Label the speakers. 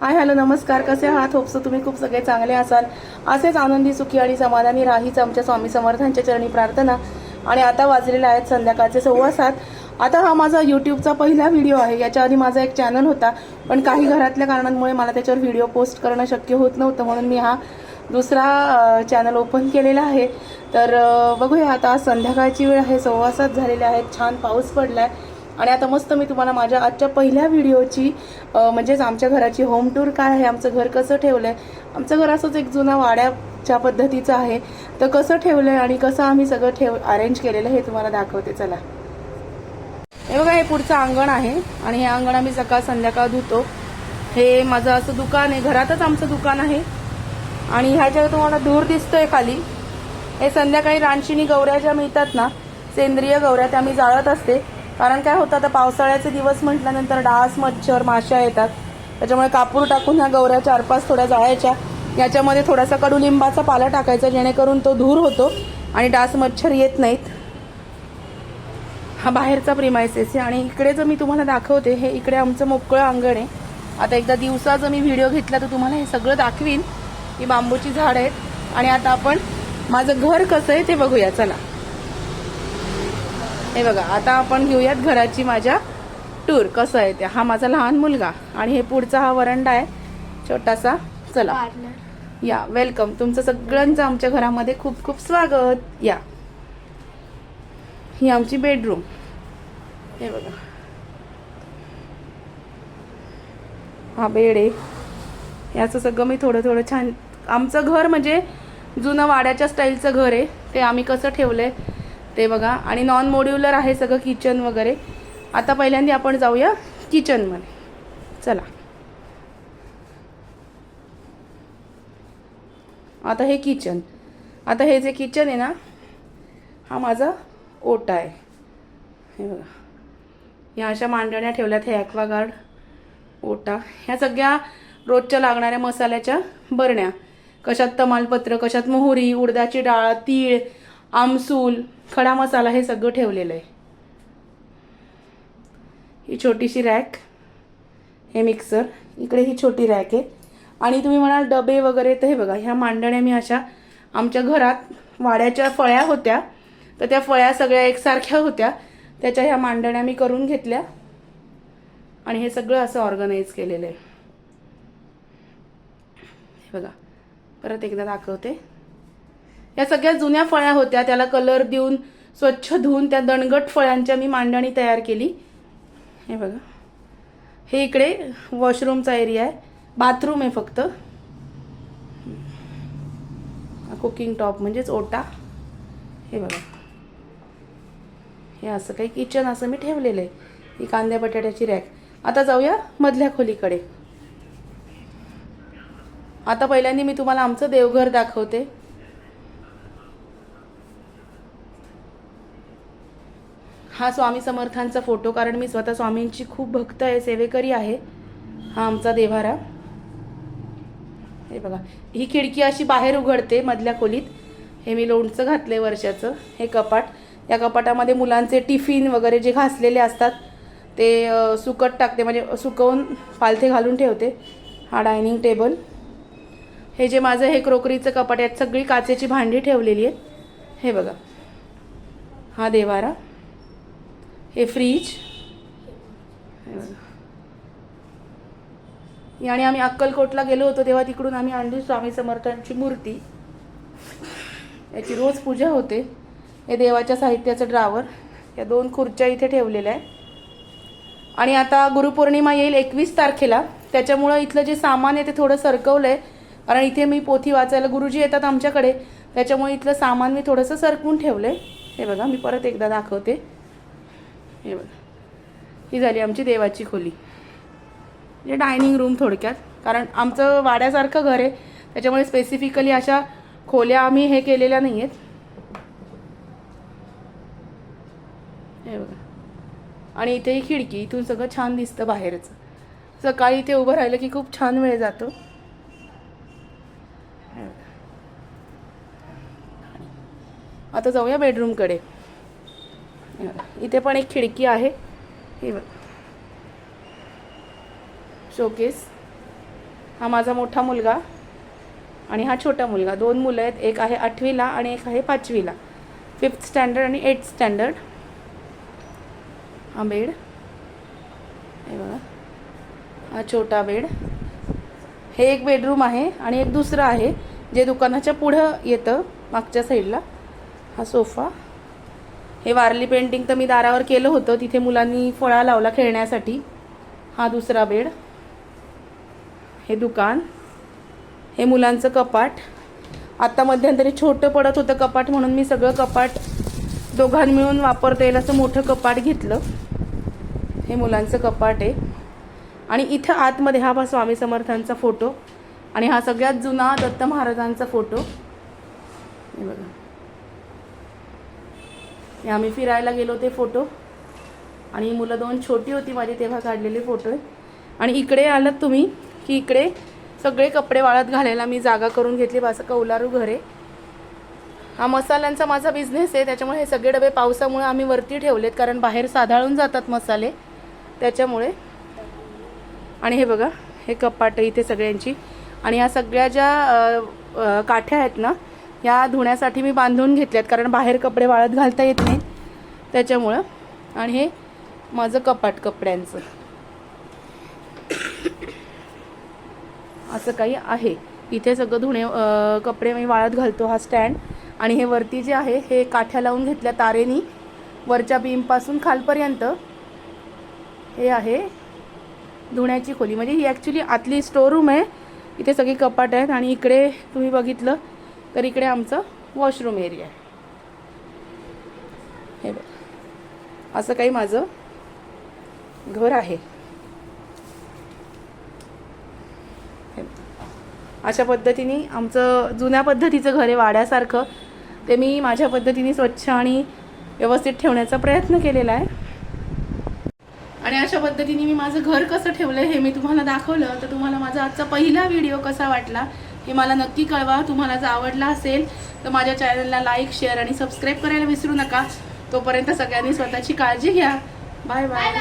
Speaker 1: Hi hello नमस्कार. कसे आहात? होपसो तुम्ही खूप सगळे चांगले असाल. असेच आनंदी सुखी आणि समाधानी राहीच आमच्या स्वामी समर्थांच्या चरणी प्रार्थना. आणि आता वाजलेले आहेत संध्याकाळचे सव्वा सात. आता हा माझा यूट्यूबचा पहिला व्हिडिओ आहे. याच्या आधी माझा एक चॅनल होता. पण काही घरातल्या कारणांमुळे मला त्याच्यावर व्हिडिओ पोस्ट करणं शक्य होत नव्हतं. म्हणून मी हा दुसरा चॅनल ओपन केलेला आहे. तर बघूया आता आज संध्याकाळची वेळ आहे. सव्वा सात झालेले आहेत. छान पाऊस पडला आहे आणि आता मस्त मी तुम्हाला माझ्या आजच्या पहिल्या व्हिडिओची म्हणजेच आमच्या घराची होम टूर काय आहे आमचं घर कसं ठेवलं आहे आमचं घर असंच एक जुना वाड्याच्या पद्धतीचं आहे. तर कसं ठेवलं आहे आणि कसं आम्ही सगळं ठेव अरेंज केलेलं हे तुम्हाला दाखवते चला. हे बघा हे पुढचं अंगण आहे आणि हे अंगण आम्ही सकाळ संध्याकाळ धुतो. हे माझं असं दुकान आहे घरातच आमचं दुकान आहे. आणि ह्याच्यात तुम्हाला धूर दिसतोय खाली. हे संध्याकाळी रानशिनी गौऱ्या ज्या मिळतात ना सेंद्रिय गवऱ्या त्या मी जाळत असते. कारण काय होतं आता पावसाळ्याचे दिवस म्हटल्यानंतर डास मच्छर माश्या येतात. त्याच्यामुळे कापूर टाकून ह्या गौऱ्या चार पाच थोड्या जाळायच्या. याच्यामध्ये थोडासा कडुलिंबाचा पाला टाकायचा जेणेकरून तो धूर होतो आणि डास मच्छर येत नाहीत. हा बाहेरचा प्रिमायसेस आहे आणि इकडे जर मी तुम्हाला दाखवते हे इकडे आमचं मोकळं अंगण आहे. आता एकदा दिवसा जर मी व्हिडिओ घेतला तर तुम्हाला हे सगळं दाखवीन. ही बांबूची झाड आहेत. आणि आता आपण माझं घर कसं आहे ते बघूया. चला. हे बघा आता आपण घेऊयात घराची माझ्या टूर कसं आहे ते? हा माझा लहान मुलगा आणि हे पुढचा हा वरंडा आहे. छोटासा चला. या वेलकम तुमचं सगळ्यांचं आमच्या घरामध्ये खूप खूप स्वागत. या. ही आमची बेडरूम हे बघा. हा बेड आहे. याचं सगळं मी थोडं थोडं छान आमचं घर म्हणजे जुनं वाड्याच्या स्टाईलचं घर आहे. ते आम्ही कसं ठेवलंय? ते बघा. आणि नॉन मोड्युलर आहे सगळं किचन वगैरे. आता पहिल्यांदा आपण जाऊया किचनमध्ये चला. आता हे किचन आता हे जे किचन आहे ना हा माझा ओटा आहे. हे बघा. ह्या अशा मांडण्या ठेवल्यात हे ॲक्वागार्ड ओटा. ह्या सगळ्या रोजच्या लागणाऱ्या मसाल्याच्या बरण्या. कशात तमालपत्र कशात मोहरी उडदाची डाळ तीळ आमसूल खडा मसाला हे सगळं ठेवलेलं आहे. ही छोटीशी रॅक हे मिक्सर इकडे ही छोटी रॅक आहे. आणि तुम्ही म्हणाल डबे वगैरे तर हे बघा ह्या मांडण्या मी अशा आमच्या घरात वाड्याच्या फळ्या होत्या. तर त्या फळ्या सगळ्या एकसारख्या होत्या. त्याच्या ह्या मांडण्या मी करून घेतल्या. आणि हे सगळं असं ऑर्गनाईज केलेलं आहे. हे बघा परत एकदा दाखवते. या सगळ्या जुन्या फळ्या होत्या त्याला कलर देऊन स्वच्छ धुवून त्या दणगट फळ्यांच्या मी मांडणी तयार केली. हे बघा. हे इकडे वॉशरूमचा एरिया आहे. बाथरूम आहे फक्त. कुकिंग टॉप म्हणजेच ओटा. हे बघा. हे असं काही किचन असं मी ठेवलेलं आहे. ही कांद्या बटाट्याची रॅक आता जाऊया मधल्या खोलीकडे. आता पहिल्यांदा मी तुम्हाला आमचं देवघर दाखवते. हा स्वामी समर्थांचा फोटो कारण मी स्वतः स्वामींची खूप भक्त आहे सेवेकरी आहे. हा आमचा देव्हारा. हे बघा ही खिडकी अशी बाहेर उघडते मधल्या खोलीत. हे मी लोणचं घातलंय वर्षाचं हे कपाट. या कपाटामध्ये मुलांचे टिफिन वगैरे जे घासलेले असतात ते सुकट टाकते म्हणजे सुकवून पालथे घालून ठेवते. हा डायनिंग टेबल. हे जे माझं हे क्रोकरीचं कपाट यात सगळी काचेची भांडी ठेवलेली आहेत. हे बघा हा देवारा हे फ्रीज आणि आम्ही अक्कलकोटला गेलो होतो तेव्हा तिकडून आम्ही आणली स्वामी समर्थांची मूर्ती. याची रोज पूजा होते. हे देवाच्या साहित्याचं ड्रावर या दोन खुर्च्या इथे ठेवलेल्या आहे आणि आता गुरुपौर्णिमा येईल एकवीस तारखेला. त्याच्यामुळं इथलं जे सामान आहे ते थोडं सरकवलं आहे कारण इथे मी पोथी वाचायला गुरुजी येतात आमच्याकडे. त्याच्यामुळे इथलं सामान मी थोडंसं सरकवून ठेवलं आहे हे बघा मी परत एकदा दाखवते. हे बघा. ही झाली आमची देवाची खोली. म्हणजे डायनिंग रूम थोडक्यात. कारण आमचं वाड्यासारखं घर आहे. त्याच्यामुळे स्पेसिफिकली अशा खोल्या आम्ही हे केलेल्या नाही आहेत हे बघा. आणि इथे ही खिडकी. इथून सगळं छान दिसतं बाहेरचं. सकाळी इथे उभं राहिलं की खूप छान वेळ जातो. आता जाऊया बेडरूमकडे इथे पण एक खिडकी आहे. हे शोकेस हा माझा मोठा मुलगा आणि हा छोटा मुलगा. दोन मुलं आहेत. एक आहे आठवीला आणि एक आहे पाचवीला. फिफ्थ स्टँडर्ड आणि एट स्टँडर्ड हा बेड. हे बघा. हा छोटा बेड. हे एक बेडरूम आहे आणि एक दुसरं आहे जे दुकानाच्या पुढं येतं मागच्या साईडला हा सोफा हे वारली पेंटिंग तर मी दारावर केलं होतं. तिथे मुलांनी फळा लावला खेळण्यासाठी. हा दुसरा बेड. हे दुकान. हे मुलांचं कपाट. आत्ता मध्यंतरी छोटं पडत होतं कपाट म्हणून मी सगळं कपाट दोघां मिळून वापरता येईल असं मोठं कपाट घेतलं. हे मुलांचं कपाट आहे. आणि इथं आतमध्ये हा बा स्वामी समर्थांचा फोटो. आणि हा सगळ्यात जुना दत्त महाराजांचा फोटो. हे बघा. आम्ही फिरायला गेलो ते फोटो. आणि मुलं दोन छोटी होती माझी तेव्हा काढलेले फोटो आहे. आणि इकडे आलात तुम्ही की इकडे सगळे कपडे वाळत घालायला मी जागा करून घेतली असं कौलारू घर आहे. हा मसाल्यांचा माझा बिझनेस आहे त्याच्यामुळे हे सगळे डबे पावसामुळे आम्ही वरती ठेवलेत कारण बाहेर साधाळून जातात मसाले. त्याच्यामुळे. आणि हे बघा हे कपाट इथे सगळ्यांची. आणि ह्या सगळ्या ज्या काठ्या आहेत ना ह्या धुण्यासाठी मी बांधून घेतल्यात कारण बाहेर कपडे वाळत घालता येत नाही. त्याच्यामुळं. आणि हे माझं कपाट कपड्यांचं. असं काही आहे. इथे सगळं धुणे कपडे मी वाळत घालतो हा स्टँड. आणि हे वरती जे आहे हे काठ्या लावून घेतल्या तारेनी वरच्या बीमपासून खालपर्यंत. हे आहे धुण्याची खोली. म्हणजे ही ॲक्च्युली आतली स्टोर रूम आहे. इथे सगळी कपाट आहेत आणि इकडे तुम्ही बघितलं तर इकडे आमचं वॉशरूम एरिया आहे. हे बघ. असं काही माझं घर आहे. हे अशा पद्धतीने आमचं जुन्या पद्धतीचं घर आहे वाड्यासारखं. ते मी माझ्या पद्धतीने स्वच्छ आणि व्यवस्थित ठेवण्याचा प्रयत्न केलेला आहे. आणि अशा पद्धतीने मी माझं घर कसं ठेवलं हे मी तुम्हाला दाखवलं. तर तुम्हाला माझा आजचा पहिला व्हिडिओ कसा वाटला हे मला नक्की कळवा. तुम्हाला जर आवडला असेल तर माझ्या चॅनलला लाईक शेअर आणि सबस्क्राईब करायला विसरू नका. तोपर्यंत सगळ्यांनी स्वतःची काळजी घ्या. Bye bye.